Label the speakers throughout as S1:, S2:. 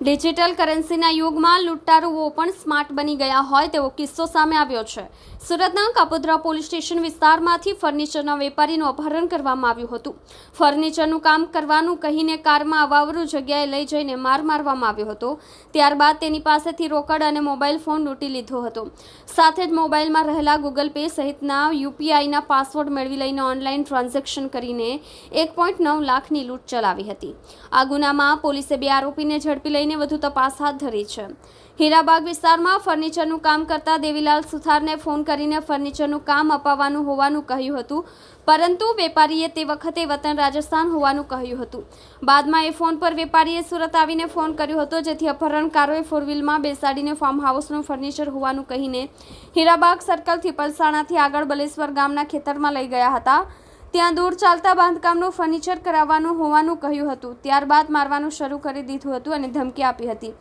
S1: Digital કરન્સીના યુગમાં લૂંટારુઓ પણ smart બની ગયા હોય તેવો કિસ્સો સામે આવ્યો છે. સુરતના કાપોદ્રા પોલીસ સ્ટેશન વિસ્તારમાંથી ફર્નિચરના વેપારીનું અપહરણ કરવામાં આવ્યું હતું. ફર્નિચરનું કામ કરવાનું કહીને કારમાં અવાવરું જગ્યાએ લઈ જઈને માર મારવામાં આવ્યો હતો. ત્યારબાદ તેની પાસેથી રોકડ અને મોબાઈલ ફોન લૂંટી લીધો હતો. સાથે જ મોબાઈલમાં રહેલા ગૂગલ પે સહિતના યુપીઆઈના પાસવર્ડ મેળવી લઈને ઓનલાઈન ટ્રાન્ઝેક્શન કરીને એક પોઈન્ટ નવ લાખની લૂંટ ચલાવી હતી. આ ગુનામાં પોલીસે બે આરોપીને ઝડપી લઈને વધુ તપાસ હાથ ધરી છે. હીરાબાગ વિસ્તારમાં ફર્નિચરનું કામ કરતા દેવીલાલ સુથારને ફોન કરીને ફર્નિચરનું કામ અપાવવાનું હોવાનું કહ્યું હતું, પરંતુ વેપારીએ તે વખતે વતન રાજસ્થાન હોવાનું કહ્યું હતું. બાદમાં એ ફોન પર વેપારીએ સુરત આવીને ફોન કર્યો હતો, જેથી અપહરણકારોએ ફોર વ્હીલમાં બેસાડીને ફાર્મ હાઉસનું ફર્નિચર હોવાનું કહીને હીરાબાગ સર્કલથી પલસાણાથી આગળ બલેશ્વર ગામના ખેતરમાં લઈ ગયા હતા. ત્યાં દૂર ચાલતા બાંધકામનું ફર્નિચર કરાવવાનું હોવાનું કહ્યું હતું. ત્યારબાદ મારવાનું શરૂ કરી દીધું હતું અને ધમકી આપી હતી.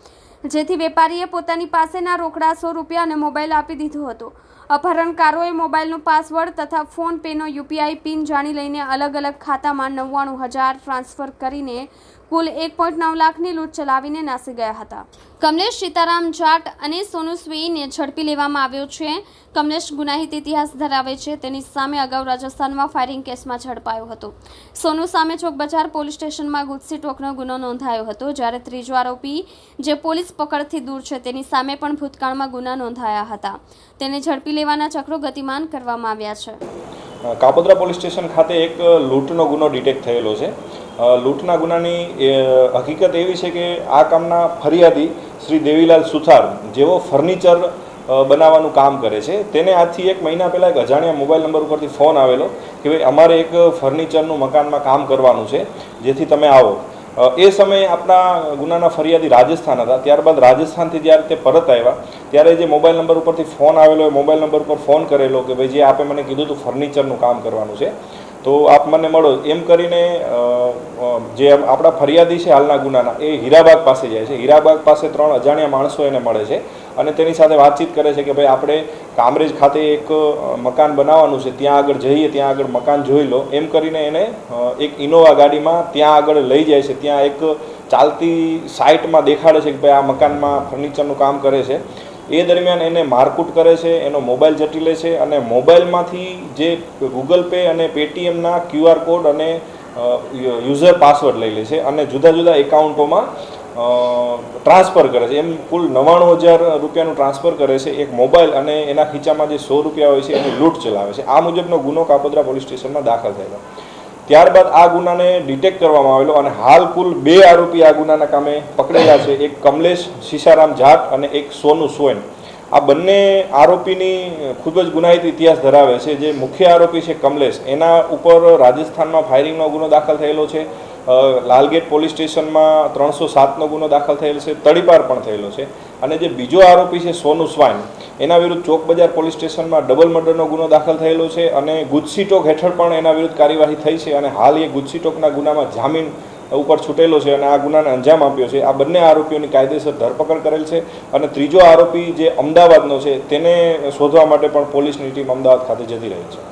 S1: જેથી વેપારીએ પોતાની પાસેના રોકડા સો રૂપિયા મોબાઈલ આપી દીધો હતો. અપહરણકારોએ મોબાઈલનો પાસવર્ડ તથા ફોન પેનો યુપીઆઈ પિન જાણી લઈને અલગ અલગ ખાતામાં નવ્વાણું હજાર ટ્રાન્સફર કરીને કુલ એક પોઈન્ટ નવ લાખની લૂંટ ચલાવીને નાસી ગયા હતા. કમલેશ સીતારામ જાટ અને સોનુ સ્વીને ઝડપી લેવામાં આવ્યો છે. કમલેશ ગુનાહિત ઇતિહાસ ધરાવે છે. તેની સામે અગાઉ રાજસ્થાનમાં ફાયરિંગ કેસમાં ઝડપાયો હતો. સોનુ સામે ચોક બજાર પોલીસ સ્ટેશનમાં ગુજસી ટોકનો ગુનો નોંધાયો હતો. જ્યારે ત્રીજો આરોપી, જે પોલીસ પકડથી દૂર છે. તેની સામે પણ ભૂતકાળમાં ગુના નોંધાયા હતા. તેને ઝડપી લેવાના ચક્રો ગતિમાન કરવામાં આવ્યા છે.
S2: કાપોદ્રા પોલીસ સ્ટેશન ખાતે એક લૂંટનો ગુનો ડિટેક્ટ થયેલો છે. લૂંટના ગુનાની હકીકત એવી છે કે આ કામના ફરિયાદી શ્રી દેવીલાલ સુથાર, જેઓ ફર્નિચર બનાવવાનું કામ કરે છે, તેને આજથી એક મહિના પહેલાં એક અજાણ્યા મોબાઈલ નંબર ઉપરથી ફોન આવેલો કે ભાઈ, અમારે એક ફર્નિચરનું મકાનમાં કામ કરવાનું છે. જેથી તમે આવો. એ સમયે આપણા ગુનાના ફરિયાદી રાજસ્થાન હતા. ત્યારબાદ રાજસ્થાનથી જ્યારે તે પરત આવ્યા, ત્યારે જે મોબાઈલ નંબર ઉપરથી ફોન આવેલો, એ મોબાઈલ નંબર ઉપર ફોન કરેલો કે ભાઈ, જે આપે મને કીધું હતું ફર્નિચરનું કામ કરવાનું છે, તો આપ મને મળો. એમ કરીને જે આપણા ફરિયાદી છે હાલના ગુનાના, એ હીરાબાગ પાસે જાય છે. હીરાબાગ પાસે ત્રણ અજાણ્યા માણસો એને મળે છે અને તેની સાથે વાતચીત કરે છે કે ભાઈ, આપણે કામરેજ ખાતે એક મકાન બનાવવાનું છે. ત્યાં આગળ જઈએ, ત્યાં આગળ મકાન જોઈ લો. એમ કરીને એને એક ઇનોવા ગાડીમાં ત્યાં આગળ લઈ જાય છે. ત્યાં એક ચાલતી સાઇટમાં દેખાડે છે કે ભાઈ આ મકાનમાં ફર્નિચરનું કામ કરે છે. એ દરમિયાન એને મારકૂટ કરે છે, એનો મોબાઈલ જટી લે છે અને મોબાઈલમાંથી જે ગૂગલ પે અને પેટીએમના ક્યુઆર કોડ અને યુઝર પાસવર્ડ લઈ લે છે અને જુદા જુદા એકાઉન્ટોમાં ટ્રાન્સફર કરે છે. એમ કુલ નવ્વાણું હજાર રૂપિયાનું ટ્રાન્સફર કરે છે એક મોબાઈલ અને એના ખીચામાં જે સો રૂપિયા હોય છે એની લૂંટ ચલાવે છે. આ મુજબનો ગુનો કાપોદ્રા પોલીસ સ્ટેશનમાં દાખલ થયેલો. ત્યારબાદ આ ગુનાને ડિટેક્ટ કરવામાં આવેલો અને હાલ કુલ બે આરોપી આ ગુનાના કામે પકડેલા છે. એક કમલેશ સીસારામ જાટ અને એક સોનુ સોયન. આ બંને આરોપીની ખૂબ જ ગુનાહિત ઇતિહાસ ધરાવે છે. જે મુખ્ય આરોપી છે કમલેશ. એના ઉપર રાજસ્થાનમાં ફાયરિંગનો ગુનો દાખલ થયેલો છે. લાલગેટ પોલીસ સ્ટેશનમાં ત્રણસો સાતનો ગુનો દાખલ થયેલો છે, તડીપાર પણ થયેલો છે. અને જે બીજો આરોપી છે, સોનુ સ્વાઈન એના વિરુદ્ધ ચોક બજાર પોલીસ સ્ટેશનમાં ડબલ મર્ડરનો ગુનો દાખલ થયેલો છે અને ગુજસી ટોક હેઠળ પણ એના વિરુદ્ધ કાર્યવાહી થઈ છે અને હાલ એ ગુજસી ટોકના ગુનામાં જામીન ઉપર છૂટેલો છે અને આ ગુનાને અંજામ આપ્યો છે. આ બંને આરોપીઓની કાયદેસર ધરપકડ કરેલ છે અને ત્રીજો આરોપી જે અમદાવાદનો છે, તેને શોધવા માટે પણ પોલીસની ટીમ અમદાવાદ ખાતે જતી રહી છે.